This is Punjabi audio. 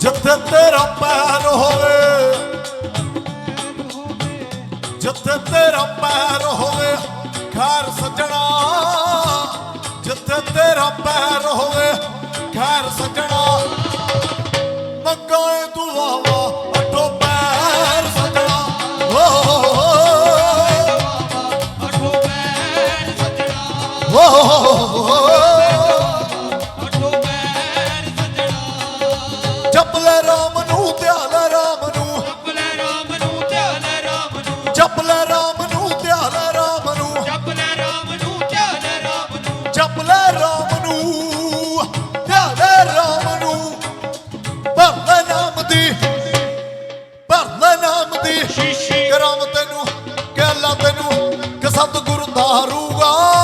ਜਿੱਥੇ ਤੇਰਾ ਪੈਰ ਹੋਵੇ, ਜਿੱਥੇ ਤੇਰਾ ਪੈਰ ਹੋਵੇ, ਖੈਰ ਸਜਣਾ, ਜਿੱਥੇ ਤੇਰਾ ਪੈਰ ਹੋਵੇ, ਖੈਰ ਸਜਣਾ। ਮੰਗਾਏ ਦੁਆਵਾ ਅਟੋ ਪੈਰ ਸਜਣਾ। ਹੋ ਹੋ ਅਠੋ ਹੋ ਜਪ ਰਾਮ ਨੂੰ ਧਿਆਨ ਰਾਮ ਨੂੰ ਜਪ ਲੈ ਧਿਆਨ ਰਾਮ ਨੂੰ ਜਪ ਰਾਮ ਨੂੰ ਧਿਆਨ ਰਾਮ ਨੂੰ ਜਪ ਨਾਮ ਦੀ ਭਰ ਨਾਮ ਦੀ ਕਰਾਮ ਤੈਨੂੰ ਕਹਿ ਲਾ ਤੈਨੂੰ ਕਿ ਸਤਿਗੁਰੂ ਦਾ ਰੂਗਾ